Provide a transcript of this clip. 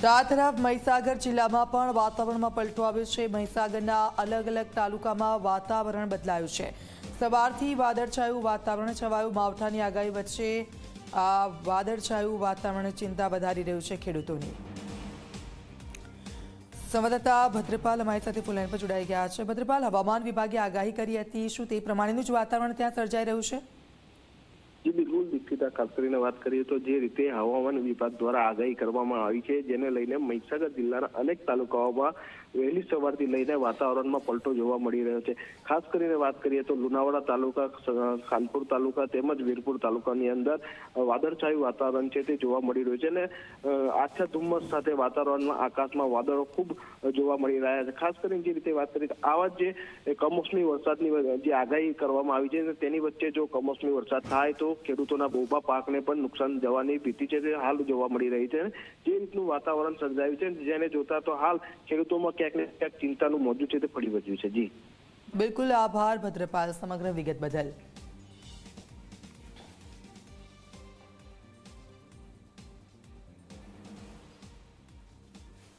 તો તરફ મહીસાગર જિલ્લામાં પણ વાતાવરણમાં પલટો આવ્યો છે. મહીસાગરના અલગ અલગ તાલુકામાં વાતાવરણ બદલાયું છે. સવારથી વાદળછાયું વાતાવરણ છવાયું, માવઠાની આગાહી વચ્ચે આ વાદળછાયું વાતાવરણ ચિંતા વધારી રહ્યું છે ખેડૂતોની. સંવાદદાતા ભદ્રપાલ અમારી સાથે ફૂલાઈન પર જોડાઈ ગયા છે. ભદ્રપાલ, હવામાન વિભાગે આગાહી કરી હતી શું તે પ્રમાણેનું જ વાતાવરણ ત્યાં સર્જાઈ રહ્યું છે? દીક્ષિતા ખાસ વાત કરીએ તો જે રીતે હવામાન વિભાગ દ્વારા આગાહી કરવામાં આવી છે, જેને લઈને મહીસાગર જિલ્લાના અનેક તાલુકાઓમાં વહેલી સવારથી લઈને વાતાવરણમાં પલટો જોવા મળી રહ્યો છે. ખાસ કરીને વાત કરીએ તો લુણાવાડા તાલુકા ખાનપુર તાલુકા તેમજ વીરપુર તાલુકાની અંદર વાદળછાયું વાતાવરણ છે તે જોવા મળી રહ્યું છે અને આછા ધુમ્મસ સાથે વાતાવરણમાં આકાશમાં વાદળો ખૂબ જોવા મળી રહ્યા છે. ખાસ કરીને જે રીતે વાત કરીએ તો આવા જ કમોસમી વરસાદની જે આગાહી કરવામાં આવી છે, તેની વચ્ચે જો કમોસમી વરસાદ થાય તો ખેડૂતોના બોબા પાકને પણ નુકસાન જવાની ભીતિ છે તે હાલ જોવા મળી રહી છે. જે રીતનું વાતાવરણ સર્જાયું છે જેને જોતા તો હાલ ખેડૂતોમાં ક્યાંક ને ક્યાંક ચિંતાનું મોજું છે તે ફરી વધ્યું છે. જી. બિલકુલ આભાર, ભદ્રપાલ, સમગ્ર વિગત બદલ.